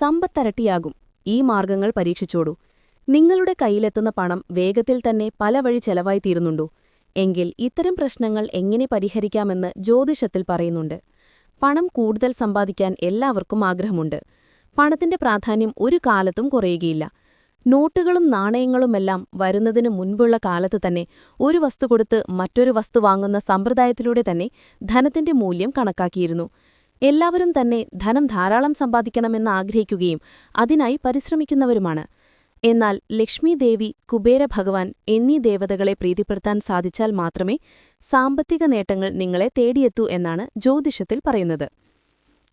സമ്പത്തരട്ടിയാകും. ഈ മാർഗങ്ങൾ പരീക്ഷിച്ചോടൂ നിങ്ങളുടെ കയ്യിലെത്തുന്ന പണം വേഗത്തിൽ തന്നെ പല വഴി ചെലവായി തീരുന്നുണ്ടോ? എങ്കിൽ ഇത്തരം പ്രശ്നങ്ങൾ എങ്ങനെ പരിഹരിക്കാമെന്ന് ജ്യോതിഷത്തിൽ പറയുന്നുണ്ട്. പണം കൂടുതൽ സമ്പാദിക്കാൻ എല്ലാവർക്കും ആഗ്രഹമുണ്ട്. പണത്തിന്റെ പ്രാധാന്യം ഒരു കാലത്തും കുറയുകയില്ല. നോട്ടുകളും നാണയങ്ങളുമെല്ലാം വരുന്നതിനു മുൻപുള്ള കാലത്ത് തന്നെ ഒരു വസ്തു കൊടുത്ത് മറ്റൊരു വസ്തു വാങ്ങുന്ന സമ്പ്രദായത്തിലൂടെ തന്നെ ധനത്തിന്റെ മൂല്യം കണക്കാക്കിയിരുന്നു. എല്ലാവരും തന്നെ ധനം ധാരാളം സമ്പാദിക്കണമെന്ന് ആഗ്രഹിക്കുകയും അതിനായി പരിശ്രമിക്കുന്നവരുമാണ്. എന്നാൽ ലക്ഷ്മി ദേവി കുബേര ഭഗവാൻ എന്നീ ദേവതകളെ പ്രീതിപ്പെടുത്താൻ സാധിച്ചാൽ മാത്രമേ സാമ്പത്തിക നേട്ടങ്ങൾ നിങ്ങളെ തേടിയെത്തൂ എന്നാണ് ജ്യോതിഷത്തിൽ പറയുന്നത്.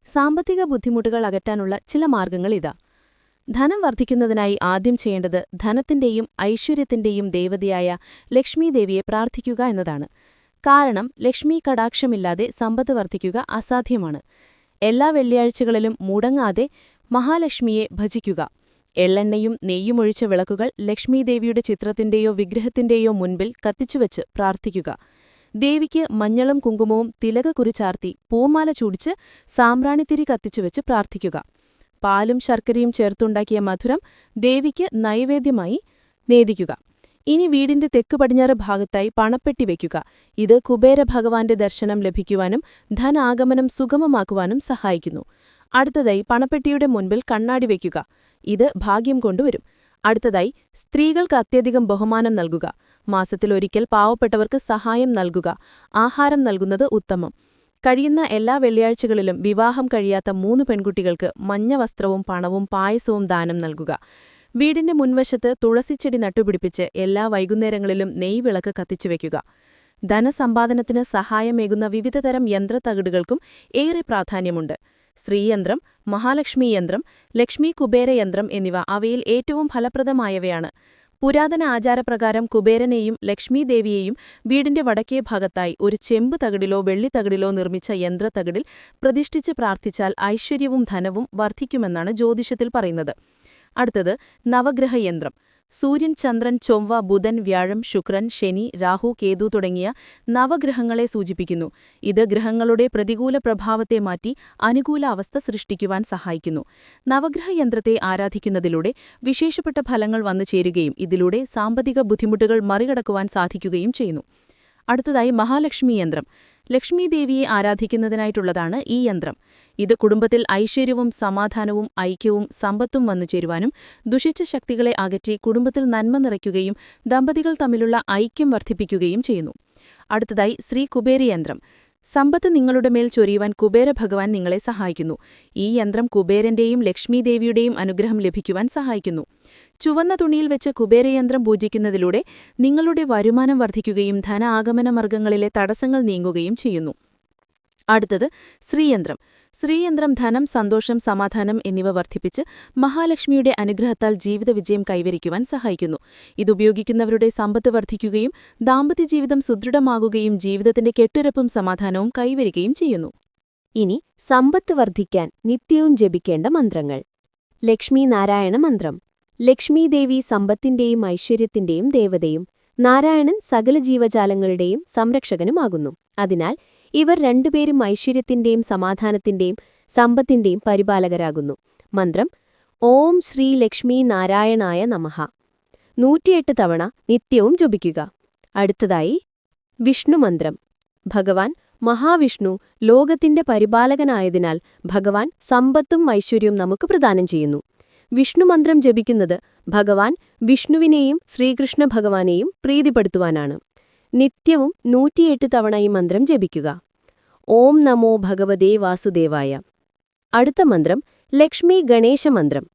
സാമ്പത്തിക ബുദ്ധിമുട്ടുകൾ അകറ്റാനുള്ള ചില മാർഗങ്ങൾ ഇതാ. ധനം വർദ്ധിക്കുന്നതിനായി ആദ്യം ചെയ്യേണ്ടത് ധനത്തിന്റെയും ഐശ്വര്യത്തിന്റെയും ദേവതയായ ലക്ഷ്മി ദേവിയെ പ്രാർത്ഥിക്കുക എന്നതാണ്. കാരണം ലക്ഷ്മി കടാക്ഷമില്ലാതെ സമ്പത്ത് വർദ്ധിക്കുക അസാധ്യമാണ്. എല്ലാ വെള്ളിയാഴ്ചകളിലും മുടങ്ങാതെ മഹാലക്ഷ്മിയെ ഭജിക്കുക. എള്ളെണ്ണയും നെയ്യുമൊഴിച്ച വിളക്കുകൾ ലക്ഷ്മീദേവിയുടെ ചിത്രത്തിന്റെയോ വിഗ്രഹത്തിന്റെയോ മുൻപിൽ കത്തിച്ചുവച്ച് പ്രാർത്ഥിക്കുക. ദേവിക്ക് മഞ്ഞളും കുങ്കുമവും തിലക കുറിച്ചാർത്തി പൂമാല ചൂടിച്ച് സാമ്പ്രാണിത്തിരി കത്തിച്ചുവച്ച് പ്രാർത്ഥിക്കുക. പാലും ശർക്കരയും ചേർത്തുണ്ടാക്കിയ മധുരം ദേവിക്ക് നൈവേദ്യമായി നേദിക്കുക. ഇനി വീടിന്റെ തെക്ക് പടിഞ്ഞാറ് ഭാഗത്തായി പണപ്പെട്ടി വയ്ക്കുക. ഇത് കുബേര ഭഗവാന്റെ ദർശനം ലഭിക്കുവാനും ധനാഗമനം സുഗമമാക്കുവാനും സഹായിക്കുന്നു. അടുത്തതായി പണപ്പെട്ടിയുടെ മുൻപിൽ കണ്ണാടി വയ്ക്കുക. ഇത് ഭാഗ്യം കൊണ്ടുവരും. അടുത്തതായി സ്ത്രീകൾക്ക് അത്യധികം ബഹുമാനം നൽകുക. മാസത്തിലൊരിക്കൽ പാവപ്പെട്ടവർക്ക് സഹായം നൽകുക. ആഹാരം നൽകുന്നത് ഉത്തമം. കഴിയുന്ന എല്ലാ വെള്ളിയാഴ്ചകളിലും വിവാഹം കഴിയാത്ത മൂന്ന് പെൺകുട്ടികൾക്ക് മഞ്ഞ വസ്ത്രവും പണവും പായസവും ദാനം നൽകുക. വീടിന്റെ മുൻവശത്ത് തുളസിച്ചെടി നട്ടുപിടിപ്പിച്ച് എല്ലാ വൈകുന്നേരങ്ങളിലും നെയ് നെയ്വിളക്ക് കത്തിച്ചുവെക്കുക ധനസമ്പാദനത്തിന് സഹായമേകുന്ന വിവിധതരം യന്ത്രത്തകിടുകൾക്കും ഏറെ പ്രാധാന്യമുണ്ട്. ശ്രീയന്ത്രം മഹാലക്ഷ്മി യന്ത്രം ലക്ഷ്മി കുബേര യന്ത്രം എന്നിവ അവയിൽ ഏറ്റവും ഫലപ്രദമായവയാണ്. പുരാതന ആചാരപ്രകാരം കുബേരനെയും ലക്ഷ്മീദേവിയെയും വീടിന്റെ വടക്കേ ഭാഗത്തായി ഒരു ചെമ്പ് തകിടിലോ വെള്ളിത്തകിടിലോ നിർമ്മിച്ച യന്ത്രത്തകിടിൽ പ്രതിഷ്ഠിച്ച് പ്രാർത്ഥിച്ചാൽ ഐശ്വര്യവും ധനവും വർദ്ധിക്കുമെന്നാണ് ജ്യോതിഷത്തിൽ പറയുന്നത്. അടുത്തത് നവഗ്രഹയന്ത്രം. സൂര്യൻ ചന്ദ്രൻ ചൊവ്വ ബുധൻ വ്യാഴം ശുക്രൻ ശനി രാഹു കേതു തുടങ്ങിയ നവഗ്രഹങ്ങളെ സൂചിപ്പിക്കുന്നു. ഇത് ഗ്രഹങ്ങളുടെ പ്രതികൂല പ്രഭാവത്തെ മാറ്റി അനുകൂല അവസ്ഥ സൃഷ്ടിക്കുവാൻ സഹായിക്കുന്നു. നവഗ്രഹയന്ത്രത്തെ ആരാധിക്കുന്നതിലൂടെ വിശേഷപ്പെട്ട ഫലങ്ങൾ വന്നു ചേരുകയും ഇതിലൂടെ സാമ്പത്തിക ബുദ്ധിമുട്ടുകൾ മറികടക്കുവാൻ സാധിക്കുകയും ചെയ്യുന്നു. അടുത്തതായി മഹാലക്ഷ്മി യന്ത്രം. ലക്ഷ്മീദേവിയെ ആരാധിക്കുന്നതിനായിട്ടുള്ളതാണ് ഈ യന്ത്രം. ഇത് കുടുംബത്തിൽ ഐശ്വര്യവും സമാധാനവും ഐക്യവും സമ്പത്തും വന്നു ചേരുവാനും ദുഷിച്ച ശക്തികളെ അകറ്റി കുടുംബത്തിൽ നന്മ നിറയ്ക്കുകയും ദമ്പതികൾ തമ്മിലുള്ള ഐക്യം വർദ്ധിപ്പിക്കുകയും ചെയ്യുന്നു. അടുത്തതായി ശ്രീ കുബേരി യന്ത്രം സമ്പത്ത് നിങ്ങളുടെ മേൽ ചൊരിയുവാൻ കുബേര ഭഗവാൻ നിങ്ങളെ സഹായിക്കുന്നു. ഈ യന്ത്രം കുബേരന്റെയും ലക്ഷ്മീദേവിയുടെയും അനുഗ്രഹം ലഭിക്കുവാൻ സഹായിക്കുന്നു. ചുവന്ന തുണിയിൽ വെച്ച് കുബേരയന്ത്രം പൂജിക്കുന്നതിലൂടെ നിങ്ങളുടെ വരുമാനം വർദ്ധിക്കുകയും ധന ആഗമന മാർഗങ്ങളിലെ തടസ്സങ്ങൾ നീങ്ങുകയും ചെയ്യുന്നു. അടുത്തത് ശ്രീയന്ത്രം. ശ്രീയന്ത്രം ധനം സന്തോഷം സമാധാനം എന്നിവ വർദ്ധിപ്പിച്ച് മഹാലക്ഷ്മിയുടെ അനുഗ്രഹത്താൽ ജീവിത വിജയം കൈവരിക്കുവാൻ സഹായിക്കുന്നു. ഇതുപയോഗിക്കുന്നവരുടെ സമ്പത്ത് വർദ്ധിക്കുകയും ദാമ്പത്യ ജീവിതം സുദൃഢമാകുകയും ജീവിതത്തിന്റെ കെട്ടുരപ്പും സമാധാനവും കൈവരികയും ചെയ്യുന്നു. ഇനി സമ്പത്ത് വർദ്ധിക്കാൻ നിത്യവും ജപിക്കേണ്ട മന്ത്രങ്ങൾ. ലക്ഷ്മി നാരായണ മന്ത്രം. ലക്ഷ്മീദേവി സമ്പത്തിന്റെയും ഐശ്വര്യത്തിന്റെയും ദേവതയും നാരായണൻ സകല ജീവജാലങ്ങളുടെയും സംരക്ഷകനുമാകുന്നു. അതിനാൽ ഇവർ രണ്ടുപേരും ഐശ്വര്യത്തിന്റെയും സമാധാനത്തിന്റെയും സമ്പത്തിന്റെയും പരിപാലകരാകുന്നു. മന്ത്രം ഓം ശ്രീ ലക്ഷ്മി നാരായണായ നമഹ നൂറ്റിയെട്ട് തവണ നിത്യവും ജപിക്കുക. അടുത്തതായി വിഷ്ണു മന്ത്രം. ഭഗവാൻ മഹാവിഷ്ണു ലോകത്തിന്റെ പരിപാലകനായതിനാൽ ഭഗവാൻ സമ്പത്തും ഐശ്വര്യവും നമുക്ക് പ്രദാനം ചെയ്യുന്നു. വിഷ്ണു മന്ത്രം ജപിക്കുന്നത് ഭഗവാൻ വിഷ്ണുവിനെയും ശ്രീകൃഷ്ണ ഭഗവാനെയും പ്രീതിപ്പെടുത്തുവാനാണ്. നിത്യവും നൂറ്റിയെട്ട് തവണ ഈ മന്ത്രം ജപിക്കുക. ഓം നമോ ഭഗവതേ വാസുദേവായ. അടുത്ത മന്ത്രം ലക്ഷ്മി ഗണേശ മന്ത്രം.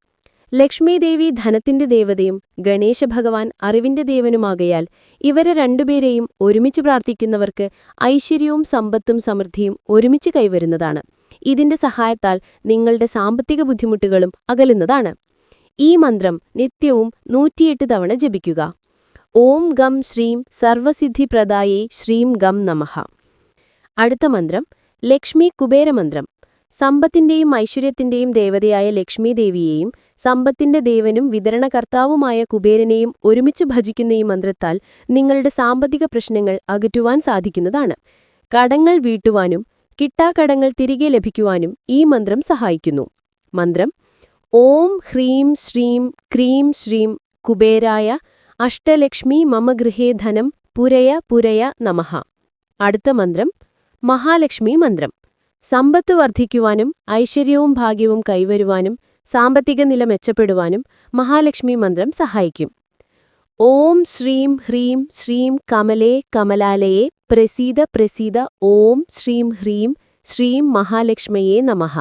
ലക്ഷ്മീദേവി ധനത്തിന്റെ ദേവതയും ഗണേശ ഭഗവാൻ അറിവിന്റെ ദേവനുമാകയാൽ ഇവരെ രണ്ടുപേരെയും ഒരുമിച്ച് പ്രാർത്ഥിക്കുന്നവർക്ക് ഐശ്വര്യവും സമ്പത്തും സമൃദ്ധിയും ഒരുമിച്ച് കൈവരുന്നതാണ്. ഇതിന്റെ സഹായത്താൽ നിങ്ങളുടെ സാമ്പത്തിക ബുദ്ധിമുട്ടുകളും അകലുന്നതാണ്. ഈ മന്ത്രം നിത്യവും നൂറ്റിയെട്ട് തവണ ജപിക്കുക. ഓം ഗം ശ്രീം സർവസിദ്ധിപ്രദായേ ശ്രീം ഗം നമഃ. അടുത്ത മന്ത്രം ലക്ഷ്മി കുബേരമന്ത്രം. സമ്പത്തിന്റെയും ഐശ്വര്യത്തിന്റെയും ദേവതയായ ലക്ഷ്മി ദേവിയെയും സമ്പത്തിന്റെ ദേവനും വിതരണകർത്താവുമായ കുബേരനെയും ഒരുമിച്ച് ഭജിക്കുന്ന ഈ മന്ത്രത്താൽ നിങ്ങളുടെ സാമ്പത്തിക പ്രശ്നങ്ങൾ അകറ്റുവാൻ സാധിക്കുന്നതാണ്. കടങ്ങൾ വീട്ടുവാനും കിട്ടാക്കടങ്ങൾ തിരികെ ലഭിക്കുവാനും ഈ മന്ത്രം സഹായിക്കുന്നു. മന്ത്രം ഓം ഹ്രീം ശ്രീം ക്രീം ശ്രീം കുബേരായ അഷ്ടലക്ഷ്മി മമ ഗൃഹേ ധനം പുരയ പുരയ നമഹ അടുത്ത മന്ത്രം മഹാലക്ഷ്മി മന്ത്രം. സമ്പത്ത് വർദ്ധിക്കുവാനും ഐശ്വര്യവും ഭാഗ്യവും കൈവരുവാനും സാമ്പത്തിക നില മെച്ചപ്പെടുവാനും മഹാലക്ഷ്മി മന്ത്രം സഹായിക്കും. ഓം ശ്രീം ഹ്രീം ശ്രീം കമലേ കമലാലയെ പ്രസീത പ്രസീത ഓം ശ്രീം ഹ്രീം ശ്രീം മഹാലക്ഷ്മയേ നമഃ.